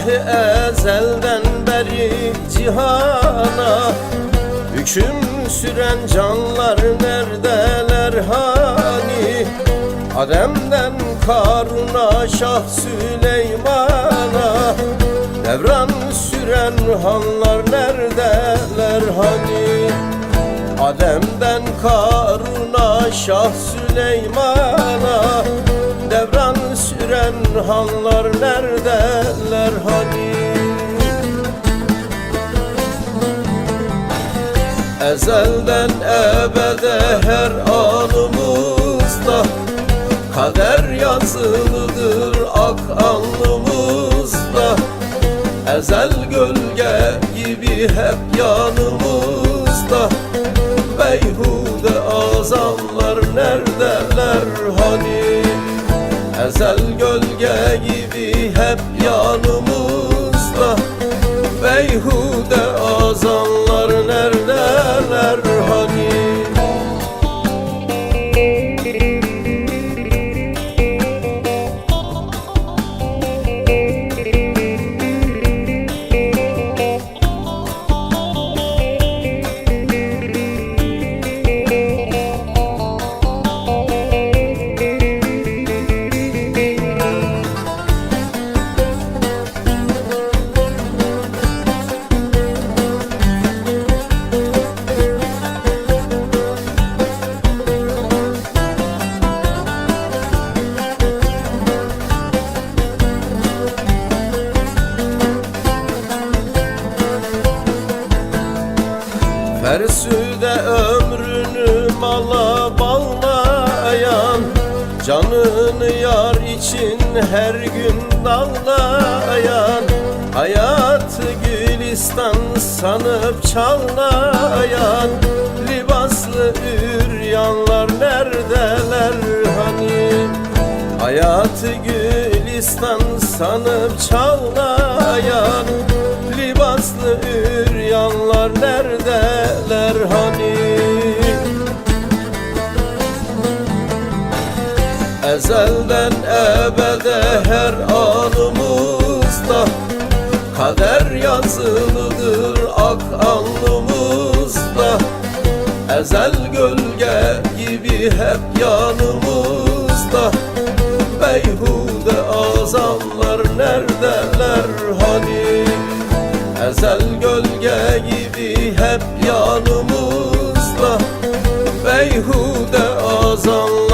Ervah-ı ezelden beri cihana Hüküm süren canlar neredeler hani? Adem'den Karun'a Şah Süleyman'a Devran süren hanlar neredeler hani? Adem'den Karun'a Şah Süleyman'a hanlar neredeler hani? Ezelden ebede her anımızda Kader yazılıdır ak alnımızda. Ezel gölge gibi hep yanımızda. Beyhude azamlar neredeler hani Ezel gölge gibi hep yanımızda. Beyhude azanlar Fersüde ömrünü mala bağlayan Canını yar için her gün dağlayan Hayatı gülistan sanıp çağlayan Libaslı üryanlar neredeler hani? Hayatı gülistan sanıp çağlayan Libaslı üryanlar neredeler hani Ezelden ebede her anımızda Kader yazılıdır ak alnımızda. Ezel gölge gibi hep yanımızda. Beyhude azamlar neredeler hani? Ezel gölge gibi hep yanımızda. Beyhude azanlar